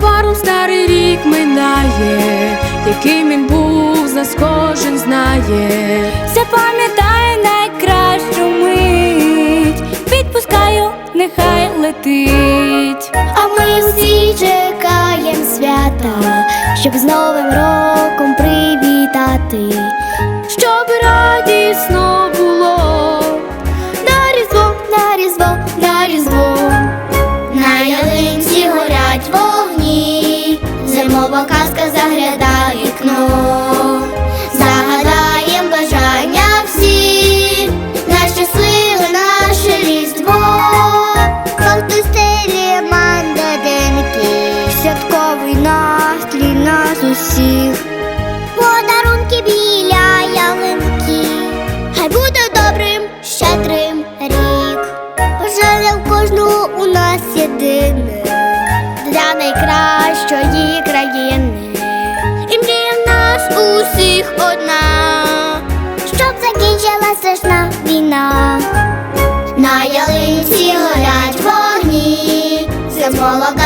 Незабаром старий рік минає, яким він був з нас кожен знає. пам'ятає найкращу мить, відпускаю, нехай летить. А ми всі чекаємо свята, щоб з новим роком привітати, щоб радісно. Казка загляда вікно. Загадаєм бажання всі, на щасливе наше різдво. Жовту стелі святковий настрій нас усіх. Подарунки біля ялинки, хай буде добрим, щедрим рік. Бажання в кожну у нас єдине найкращої країни. І мрія нас усіх одна, щоб закінчила страшна війна. На ялинці горять вогні, це казка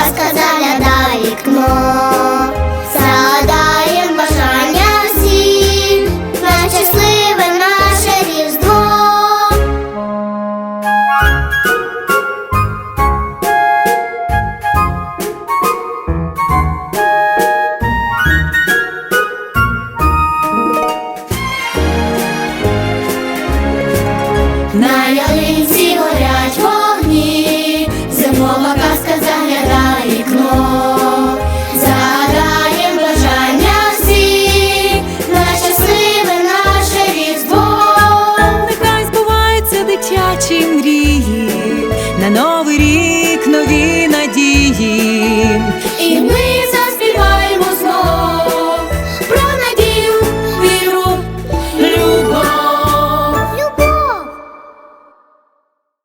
На ялинці горять вогні, зимова казка заглядає вікно. Загадаєм бажання всі, на щасливе наше різдво. Нехай збуваються дитячі мрії на новий рік.